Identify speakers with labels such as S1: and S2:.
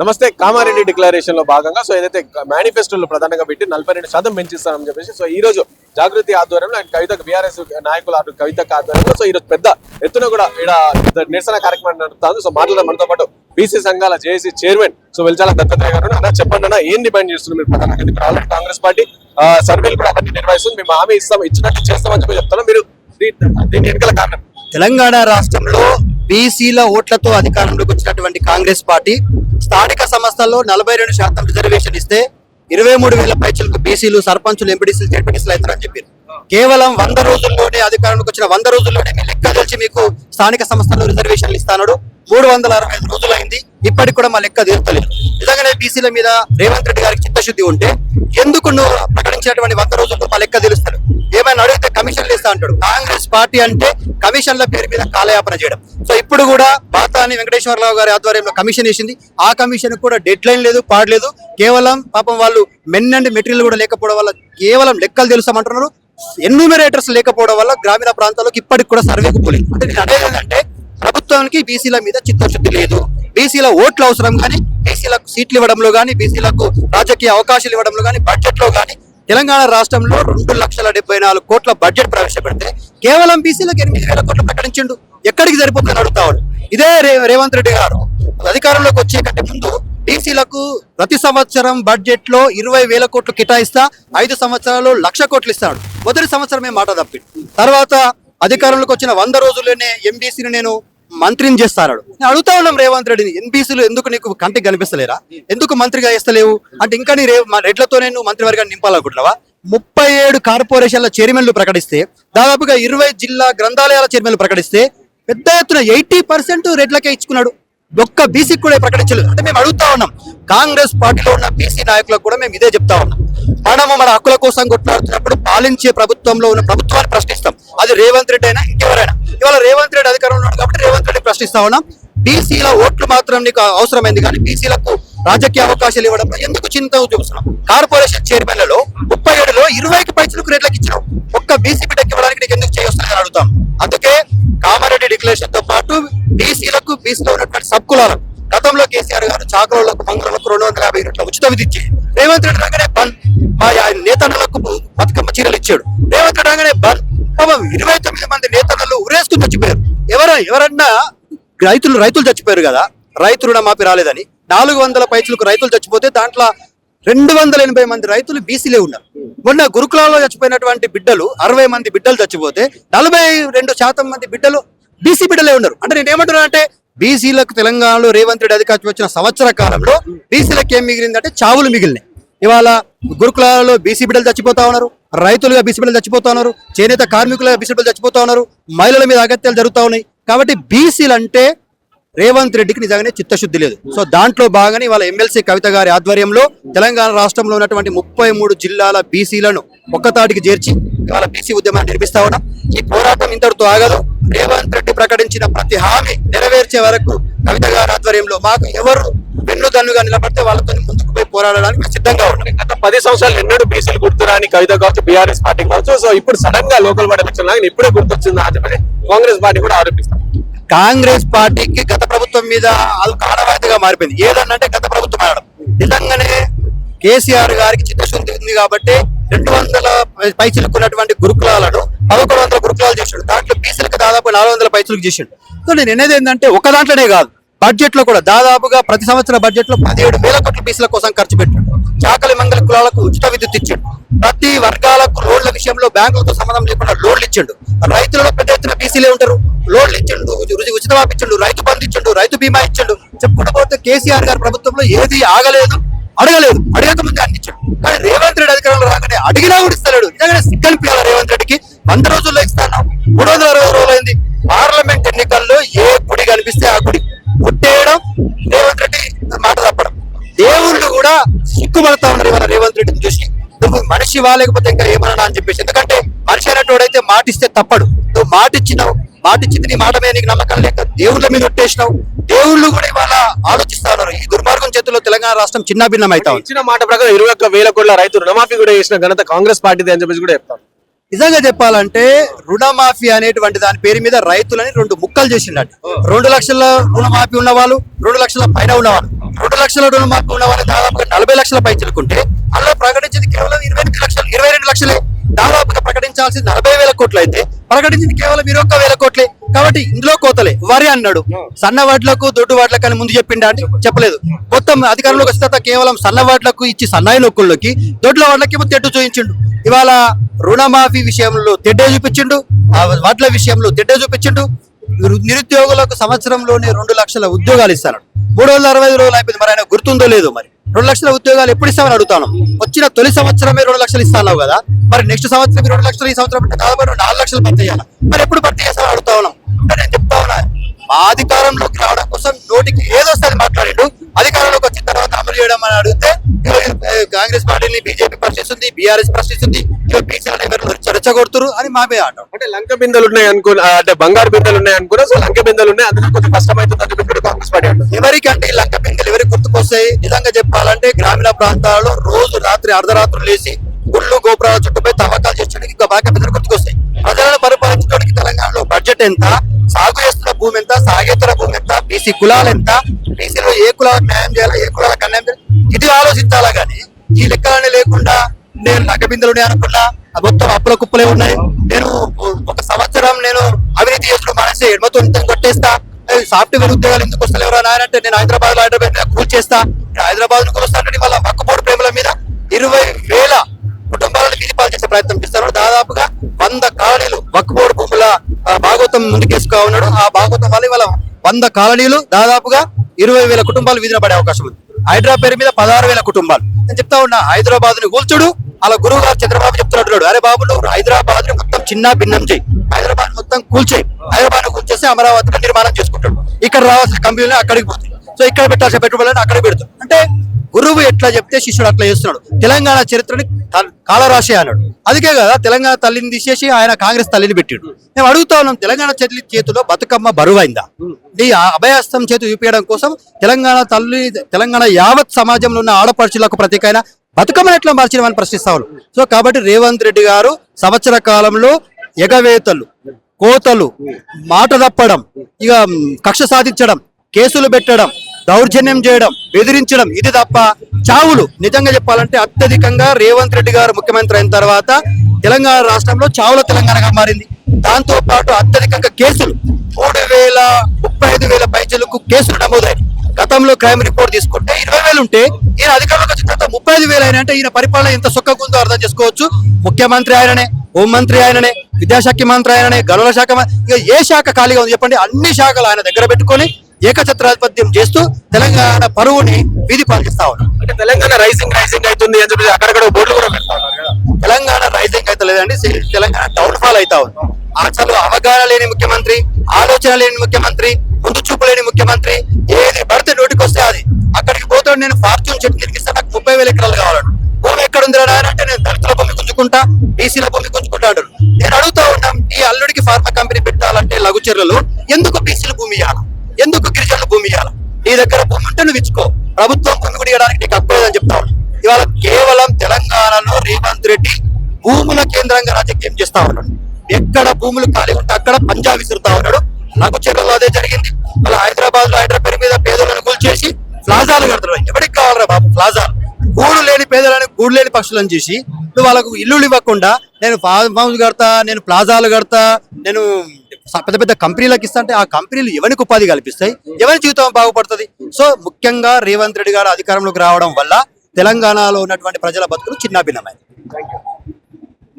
S1: నమస్తే కామారెడ్డి డిక్లరేషన్లో భాగంగా సో ఏదైతే మేనిఫెస్టోలో ప్రధానంగా పెట్టి నలభై రెండు శాతం పెంచిస్తామని చెప్పేసి సో ఈ రోజు జాగృతి ఆధ్వర్యంలో అండ్ కవిత బీఆర్ఎస్ నాయకుల అటు కవిత ఆధ్వర్యంలో సో ఈ రోజు పెద్ద ఎత్తున కూడా ఇక్కడ నిరసన కార్యక్రమం నడుపుతాను సో మాట్లాడడం మనతో పాటు బీసీ సంఘాల జేఏసీ చైర్మన్ సో వెల్చాల దత్తాత్రేయ గారు అన్న చెప్పండి అన్న ఏం డిపెండ్ చేస్తున్నారు మీరు ప్రధానంగా? ఆల్రెడీ కాంగ్రెస్ పార్టీ సర్వేలు కూడా అవన్నీ నిర్వహిస్తుంది. మేము హామీ ఇస్తాం ఇచ్చినట్టు చేస్తామని చెప్పి చెప్తాను మీరు దీని వెనకాల కారణం?
S2: తెలంగాణ రాష్ట్రంలో బీసీల ఓట్లతో అధికారంలోకి వచ్చినటువంటి కాంగ్రెస్ పార్టీ స్థానిక సంస్థల్లో నలభై రెండు శాతం రిజర్వేషన్ ఇస్తే ఇరవై మూడు వేల పైచలకు బీసీలు సర్పంచులు ఎంపీడీసీలు జడ్పీటీసీలు అవుతారని చెప్పారు. కేవలం వంద రోజుల్లోనే అధికారంలోకి వచ్చిన వంద రోజుల్లోనే మీ లెక్క తెలిసి మీకు స్థానిక సంస్థల్లో రిజర్వేషన్లు ఇస్తాడు మూడు వందల అరవై ఐదు రోజులు అయింది ఇప్పటికి కూడా మా లెక్క తీర్చలేదు నిజంగానే బీసీల మీద రేవంత్ రెడ్డి గారికి చిత్తశుద్ధి ఉంటే ఎందుకు నువ్వు ప్రకటించినటువంటి వంద రోజుల్లో మా లెక్క తెలుస్తాడు ఏమైనా అడిగితే కమిషన్లు ఇస్తా అంటాడు. పార్టీ అంటే కమిషన్ల పేరు మీద కాలయాపన చేయడం. సో ఇప్పుడు కూడా బాతాని వెంకటేశ్వరరావు గారి ఆధ్వర్యంలో కమిషన్ వేసింది. ఆ కమిషన్ కూడా డెడ్ లైన్ లేదు పాడలేదు కేవలం పాపం వాళ్ళు మెన్ అండ్ మెటీరియల్ కూడా లేకపోవడం వల్ల కేవలం లెక్కలు తెలుసామంటున్నారు ఎన్యూమిరేటర్స్ లేకపోవడం వల్ల గ్రామీణ ప్రాంతాలకు ఇప్పటికి కూడా సర్వేకు పోలేదు. అంటే నేను ప్రభుత్వానికి బీసీల మీద చిత్తశుద్ధి లేదు. బీసీల ఓట్లు అవసరం కానీ బీసీలకు సీట్లు ఇవ్వడంలో కానీ బీసీలకు రాజకీయ అవకాశాలు ఇవ్వడంలో కానీ బడ్జెట్లో కానీ తెలంగాణ రాష్ట్రంలో రెండు లక్షల డెబ్బై నాలుగు కోట్ల బడ్జెట్ ప్రవేశపెడితే కేవలం బీసీలకు ఎనిమిది వేల కోట్లు ప్రకటించిండు. ఎక్కడికి సరిపోతుందని అడుగుతావాడు ఇదే రే- రేవంత్ రెడ్డి గారు అధికారంలోకి వచ్చే కంటే ముందు బీసీలకు ప్రతి సంవత్సరం బడ్జెట్లో ఇరవై వేల కోట్లు కేటాయిస్తా ఐదు సంవత్సరాలు లక్ష కోట్లు ఇస్తాడు. మొదటి సంవత్సరమే మాట తప్పి తర్వాత అధికారంలోకి వచ్చిన వంద రోజుల్లోనే ఎంబీసీని నేను మంత్రిని చేస్తాడు నేను అడుగుతా ఉన్నాం రేవంత్ రెడ్డిని ఎన్బీసీలు ఎందుకు నీకు కంటికి కనిపిస్తలేరా? ఎందుకు మంత్రిగా వేస్తలేవు అంటే ఇంకా నీ రే- మా రెడ్లతోనే నువ్వు మంత్రివర్గాన్ని నింపాలనుకుంటున్నావా? ముప్పై ఏడు కార్పొరేషన్ల చైర్మన్లు ప్రకటిస్తే దాదాపుగా ఇరవై జిల్లా గ్రంథాలయాల చైర్మన్లు ప్రకటిస్తే పెద్ద ఎత్తున ఎయిటీ పర్సెంట్ రెడ్లకే ఇచ్చుకున్నాడు. ఒక్క బీసీ కూడా ప్రకటించలేదు. అంటే మేము అడుగుతా ఉన్నాం. కాంగ్రెస్ పార్టీలో ఉన్న బీసీ నాయకులకు కూడా మేము ఇదే చెప్తా ఉన్నాం. మనము మన హక్కుల కోసం కొట్లాడుతున్నప్పుడు పాలించే ప్రభుత్వంలో ఉన్న ప్రభుత్వాన్ని ప్రశ్నిస్తాం. అది రేవంత్ రెడ్డి అయినా ఇంకెవరైనా. ఇవాళ రేవంత్ రెడ్డి అధికారంలో ఉన్నాడు కాబట్టి రేవంత్ రెడ్డి ప్రశ్నిస్తా ఉన్నాం. బీసీల ఓట్లు మాత్రం నీకు అవసరమైంది కానీ బీసీలకు రాజకీయ అవకాశాలు ఇవ్వడంలో ఎందుకు చింత చూస్తున్నాం కార్పొరేషన్ చైర్మన్లలో ముప్పై ఏడులో ఇరవైకి పైసలకు రేట్లకు ఇచ్చినావు. ఒక్క బీసీ బిడ్డకి ఇవ్వడానికి నీకు ఎందుకు చేయొస్తానని అడుగుతాం. అందుకే కామారెడ్డి డిక్లరేషన్తో పాటు బీసీలకు బీసీలో ఉన్నటువంటి సబ్ కులాలకు గతంలో కేసీఆర్ గారు చాకరోళ్ళకు మంగళలకు రెండు వందల యాభై యూనిట్ల ఉచిత విధించి రేవంత్ రెడ్డి రాగానే బంద్ మా ఆయన నేతన్నలకు బతుకమ్మ చీరలు ఇచ్చాడు. రేవంత్ రెడ్డి రాగానే బంద్ పాపం ఇరవై తొమ్మిది మంది నేతన్నలు ఉరేసుకుని చచ్చిపోయారు. ఎవరు ఎవరన్నా రైతులు రైతులు చచ్చిపోయారు కదా? రైతు రుణమాఫీ రాలేదని. నాలుగు వందల పైసలకు రైతులు చచ్చిపోతే దాంట్లో రెండు వందల ఎనభై మంది రైతులు బీసీలే ఉన్నారు. మొన్న గురుకులాల్లో చచ్చిపోయినటువంటి బిడ్డలు అరవై మంది బిడ్డలు చచ్చిపోతే నలభై రెండు శాతం మంది బిడ్డలు బీసీ బిడ్డలే ఉన్నారు. అంటే నేను ఏమంటున్నా అంటే బీసీలకు తెలంగాణలో రేవంత్ రెడ్డి అధికారం వచ్చిన సంవత్సర కాలంలో బీసీలకు ఏం మిగిలిందంటే చావులు మిగిలినాయి. ఇవాళ గురుకులాలలో బీసీ బిడ్డలు చచ్చిపోతా ఉన్నారు రైతులుగా బీసీ బిడ్డలు చచ్చిపోతా ఉన్నారు చేనేత కార్మికులుగా బీసీ బిడ్డలు చచ్చిపోతా ఉన్నారు మహిళల మీద అగత్యాలు జరుగుతూ ఉన్నాయి. కాబట్టి బీసీలు అంటే రేవంత్ రెడ్డికి నిజంగానే చిత్తశుద్ధి లేదు. సో దాంట్లో బాగానే ఇవాళ ఎమ్మెల్సీ కవిత గారి ఆధ్వర్యంలో తెలంగాణ రాష్ట్రంలో ఉన్నటువంటి ముప్పై మూడు జిల్లాల బీసీలను ఒక్కతాటికి చేర్చి ఇవాళ బీసీ ఉద్యమాన్ని నిర్మిస్తా ఉన్నాం. ఈ పోరాటం ఇంతటితో ఆగదు. రేవంత్ రెడ్డి ప్రకటించిన ప్రతి హామీ నెరవేర్చే వరకు కవిత గారి ఆధ్వర్యంలో మాకు ఎవరు వెన్నుదన్నుగా నిలబడితే వాళ్ళతో ముందుకు పోయి పోరాడడానికి సిద్ధంగా ఉన్నాం.
S1: గత పది సంవత్సరాలు ఎన్నడూ బీసీలు గుర్తురాని కవిత కావచ్చు బీఆర్ఎస్ పార్టీ కావచ్చు. సో ఇప్పుడు సడన్గా లోకల్ బాడీ ఎలక్షన్ లాగా ఇప్పుడే గుర్తొచ్చిందా అని చెప్పి కాంగ్రెస్ పార్టీ కూడా ఆరోపిస్తారు
S2: కాంగ్రెస్ పార్టీకి గత ప్రభుత్వం మీద అది ఆనవాయితీగా మారిపోయింది. ఏదన్నంటే గత ప్రభుత్వం ఆడడం. నిజంగానే కేసీఆర్ గారికి చిత్తశుద్ధి ఉంది కాబట్టి రెండు వందల పైచిలుకున్నటువంటి గురుకులాలను పదకొండు వందల గురుకులాలు చేసాడు. దాంట్లో బీసీలకు దాదాపు నాలుగు వందల పైసలకు చేసాడు. సో నేను అనేది ఏంటంటే ఒక దాంట్లోనే కాదు. బడ్జెట్లో కూడా దాదాపుగా ప్రతి సంవత్సరం బడ్జెట్లో పదిహేడు వేల కోట్ల బీసీల కోసం ఖర్చు పెట్టాడు. చాకలి మంగళ కులాలకు ఉచిత విద్యుత్ ఇచ్చాడు. ప్రతి వర్గాలకు లోన్ల విషయంలో బ్యాంకులతో సంబంధం లేకుండా లోన్లు ఇచ్చిండు. రైతులలో పెద్ద ఎత్తున బీసీలే ఉంటారు. లోన్లు ఇచ్చిండు రుచి ఉచిత మాఫీ ఇచ్చిండు రైతు బంధు ఇచ్చిండు రైతు బీమా ఇచ్చిండు. చెప్పుకుంటూ పోతే కేసీఆర్ గారి ప్రభుత్వంలో ఏది ఆగలేదు అడగలేదు అడగక ముందే అందించాడు. కానీ రేవంత్ రెడ్డి అధికారంలో రాగానే అడిగినా కూడా ఇస్తలేడు. నిజంగానే సిగ్గనిపించాలి రేవంత్ రెడ్డికి? వంద రోజుల్లో ఇస్తాను. మూడు వందల అరవై రోజులైంది. పార్లమెంట్ ఎన్నికల్లో ఏ గుడి కనిపిస్తే ఆ గుడి. పుట్టేయడం రేవంత్ రెడ్డి మాట తప్పడం. దేవుళ్ళు కూడా సిగ్గుపడతా ఉన్నారు ఇవాళ రేవంత్ రెడ్డిని చూసి. నువ్వు మనిషి లేకపోతే ఇంకా ఏమన్నా అని చెప్పేసి. ఎందుకంటే మనిషి అనేటోడైతే మాటిస్తే తప్పడు. నువ్వు మాట ఇచ్చినావు మాట ఇచ్చింది నీ మాట మీద నీకు నమ్మకం లేక దేవుళ్ళ మీద ఒట్టేసినావు. దేవుళ్ళు కూడా ఇవాళ ఆలోచిస్తా ఉన్నారు. ఈ దుర్మార్గం చేతుల్లో తెలంగాణ రాష్ట్రం చిన్న భిన్నం అవుతా
S1: ఇచ్చిన మాట ప్రకారం ఇరవై ఒక్క వేల కోట్ల రైతు రుణమాఫీ కూడా చేసిన ఘనత కాంగ్రెస్ పార్టీది అని చెప్పేసి కూడా చెప్తారు.
S2: నిజంగా చెప్పాలంటే రుణమాఫీ అనేటువంటి దాని పేరు మీద రైతులని రెండు ముక్కలు చేసిండట. రెండు లక్షల రుణమాఫీ ఉన్న వాళ్ళు రెండు లక్షల పైన ఉన్నవాళ్ళు. రెండు లక్షల రుణమాఫీ ఉన్న వాళ్ళు దాదాపుగా నలభై లక్షల పైచలుకుంటే అందులో ప్రకటించింది కేవలం ఇరవై లక్షలు ఇరవై రెండు లక్షలే. దాదాపుగా ప్రకటించాల్సింది నలభై వేల కోట్లు అయితే ప్రకటించింది కేవలం ఇరవై ఒక్క వేల కోట్లే. కాబట్టి ఇందులో కోతలే. వరి అన్నాడు. సన్న వాట్లకు దొడ్డు వాట్లకు అని ముందు చెప్పిండా అంటే చెప్పలేదు. మొత్తం అధికారంలోకి వచ్చిన తర్వాత కేవలం సన్న వాట్లకు ఇచ్చి సన్నాయి నొక్కుల్లోకి దొడ్ల వాట్లకి తెడ్డు చూపించిండు ఇవాళ రుణమాఫీ విషయంలో తెడ్డే చూపించిండు. వాట్ల విషయంలో తెడ్డే చూపించిండు. నిరు- నిరుద్యోగులకు సంవత్సరంలోనే రెండు లక్షల ఉద్యోగాలు ఇస్తాను మూడు వందల అరవై ఐదు రోజులు అయిపోయింది. మరి ఆయన గుర్తుందో లేదో మరి. రెండు లక్షల ఉద్యోగాలు ఎప్పుడు ఇస్తామని అడుగుతాను. వచ్చిన తొలి సంవత్సరమే రెండు లక్షలు ఇస్తాను కదా మరి నెక్స్ట్ సంవత్సరం రెండు లక్షలు ఈ సంవత్సరం రెండు నాలుగు లక్షలు భర్తీ చేయాలి? మరి ఎప్పుడు భర్తీ చేస్తామని అడుగుతా ఉన్నాం నేను చెప్తా ఉన్నా మా అధికారంలోకి రావడం కోసం నోటికి ఏదొస్తుంది మాట్లాడిండు అధికారంలోకి వచ్చిన తర్వాత అమలు చేయడం అని అడిగితే కాంగ్రెస్ పార్టీని బీజేపీ ప్రశ్నిస్తుంది బీఆర్ఎస్ ప్రశ్నిస్తుంది రెచ్చగొడుతురు అని మామే అంటాం
S1: అంటే లంక బిందెలు ఉన్నాయి అనుకున్న అంటే బంగారు బిందెలు ఉన్నాయి అనుకున్నా సో లంక బిందెలు ఉన్నాయి అందులో కొంచెం కష్టమవుతుంది అని చెప్పి కాంగ్రెస్ పార్టీ
S2: ఎవరికంటే గ్రామీణ ప్రాంతాల్లో రోజు రాత్రి అర్ధరాత్రులు లేచి గుళ్ళు గోపురాల చుట్టూపై తవ్వకాలు చేయడానికి ఇంకా బాగా పెద్దలు గుర్తుకొస్తాయి. ప్రజలను పరిపాలించడానికి తెలంగాణలో బడ్జెట్ ఎంత సాగు చేస్తున్న భూమి ఎంత సాగేతున్న భూమి ఎంత బీసీ కులాలు ఎంత బీసీలో ఏ కులాలకు న్యాయం చేయాలి ఏ కులాలకు అన్యాయం చేయాలి? ఇది ఆలోచించాలా కానీ ఈ లెక్కలన్నీ లేకుండా నేను లంక అనుకున్నా మొత్తం అప్పుల కుప్పలే ఉన్నాయి. నేను ఒక సంవత్సరం నేను అవినీతి చేసిన మానేసి ఎడమతో కొట్టేస్తా. సాఫ్ట్వేర్ ఉద్యోగాలు ఎందుకు వస్తలేవు అని అంటే నేను హైదరాబాద్లో హైదరాబాద్ కూల్ చేస్తా. హైదరాబాద్ను కూలుస్తానంటే వాళ్ళ పక్కపోటు ప్రేమల మీద ఇరవై వేల కుటుంబాలను విధిపాలు చేసే ప్రయత్నం చేస్తారు దాదాపుగా వంద కాలనీలు వక్కుపోడు భూముల భాగవతం ముందుకేసుకో ఉన్నాడు. ఆ భాగవతం వల్ల ఇవాళ వంద కాలనీలు దాదాపుగా ఇరవై వేల కుటుంబాలు విధిన పడే అవకాశం ఉంది. హైదరాబాద్ పేరు మీద పదహారు వేల కుటుంబాలు. నేను చెప్తా ఉన్నా హైదరాబాద్ని కూల్చుడు. అలా గురువు గారు చంద్రబాబు చెప్తున్నాడు అరే బాబు నువ్వు హైదరాబాద్ని మొత్తం చిన్న భిన్నం చేయి హైదరాబాద్ మొత్తం కూల్చేయి. హైదరాబాద్ కూల్చేసి అమరావతి నిర్మాణం చేసుకో ఇక్కడ రావాల్సిన కంపెనీలు అక్కడికి పోతాయి. సో ఇక్కడ పెట్టాల్సిన పెట్టుబడులను అక్కడికి పెడతాడు అంటే గురువు ఎట్లా చెప్తే శిష్యుడు అట్లా చేస్తున్నాడు. తెలంగాణ చరిత్రని కాలరాశే కాలరాశి అన్నాడు. అందుకే కదా తెలంగాణ తల్లిని తీసేసి ఆయన కాంగ్రెస్ తల్లిని పెట్టాడు. మేము అడుగుతా ఉన్నాం తెలంగాణ చెల్లి చేతిలో బతుకమ్మ బరువైందా? ఈ అభయాస్తం చేతి చూపించడం కోసం తెలంగాణ తల్లి తెలంగాణ యావత్ సమాజంలో ఉన్న ఆడపడుచులకు ప్రతీకైన బతుకమ్మను ఎట్లా మార్చడం ప్రశ్నిస్తా సో కాబట్టి రేవంత్ రెడ్డి గారు సంవత్సర కాలంలో ఎగవేతలు. కోతలు మాట తప్పడం ఇక కక్ష సాధించడం కేసులు పెట్టడం దౌర్జన్యం చేయడం బెదిరించడం ఇది తప్ప చావులు. నిజంగా చెప్పాలంటే అత్యధికంగా రేవంత్ రెడ్డి గారు ముఖ్యమంత్రి అయిన తర్వాత తెలంగాణ రాష్ట్రంలో చావుల తెలంగాణగా మారింది. దాంతో పాటు అత్యధికంగా కేసులు మూడు వేల ముప్పై ఐదు వేల పైచలకు కేసులు నమోదైనవి గతంలో క్రైమ్ రిపోర్ట్ తీసుకుంటే ఇరవై వేలు ఉంటే ఈయన అధికారంలోకి వచ్చిన తర్వాత ముప్పై ఐదు వేలు అయినా అంటే ఈయన పరిపాలన ఎంత సొక్కగా ఉందో అర్థం చేసుకోవచ్చు. ముఖ్యమంత్రి ఆయననే హోంమంత్రి ఆయననే విద్యాశాఖ మంత్రి ఆయననే గనుల శాఖ ఇక ఏ శాఖ ఖాళీగా ఉంది చెప్పండి? అన్ని శాఖలు ఆయన దగ్గర పెట్టుకొని ఏకఛత్రాధిపత్యం చేస్తూ తెలంగాణ పరువుని వీధి పాలిస్తా ఉన్నారు.
S1: అంటే తెలంగాణ రైజింగ్ రైజింగ్ అవుతుంది అని చెప్పి అక్కడక్కడ బోర్డులు కూడా
S2: తెలంగాణ రైజింగ్ అయితే లేదండి తెలంగాణ డౌన్ ఫాల్ అవుతా ఉంది. అసలు అవగాహన లేని ముఖ్యమంత్రి ఆలోచన లేని ముఖ్యమంత్రి ముందు చూపులేని ముఖ్యమంత్రి. ఏది పడితే నోటికొస్తే అది. అక్కడికి పోతాడు నేను ఫార్చ్యూన్ చెట్టు తిరిగిస్తే నాకు ముప్పై వేల ఎకరాలు కావాలను భూమి ఎక్కడ ఉంది అంటే నేను దళితుల భూమి గుంజుకుంటా బీసీల భూమి గుంజుకుంటాడు నేను అడుగుతా ఉన్నాం ఈ అల్లుడికి ఫార్మా కంపెనీ పెట్టాలంటే లఘుచర్యలు ఎందుకు బీసీల భూమి ఇవ్వాలి ఎందుకు గిరిజనుల భూమి ఇవ్వాలి నీ దగ్గర భూమి ఉంటే నువ్వు ఇచ్చుకో. ప్రభుత్వం భూమి కూడా ఇవ్వడానికి నీకు హక్కు లేదని చెప్తా ఇవాళ కేవలం తెలంగాణలో రేవంత్ రెడ్డి భూముల కేంద్రంగా రాజకీయం చేస్తా ఉన్నాడు. ఎక్కడ భూములు ఖాళీ ఉంటే అక్కడ పంజా విసురుతా ఉన్నాడు. నాకు చెరువులో అదే జరిగింది. అలా హైదరాబాద్లో హైదరాబాద్ మీద పేదలను కూల్చేసి ప్లాజాలు కడుతున్నాడు ఎవరికి కావాలరా బాబు? ప్లాజా గూడు లేని పేదలను గూడు లేని పక్షులను చేసి నువ్వు వాళ్ళకు ఇల్లులు ఇవ్వకుండా నేను ఫామ్ హౌస్ కడతా నేను ప్లాజాలు కడతా నేను పెద్ద పెద్ద కంపెనీలకు ఇస్తా అంటే ఆ కంపెనీలు ఎవరికి ఉపాధి కల్పిస్తాయి? ఎవరి జీవితం బాగుపడుతుంది? సో ముఖ్యంగా రేవంత్ రెడ్డి గారు అధికారంలోకి రావడం వల్ల తెలంగాణలో ఉన్నటువంటి ప్రజల బతుకులు చిన్నభిన్నమైన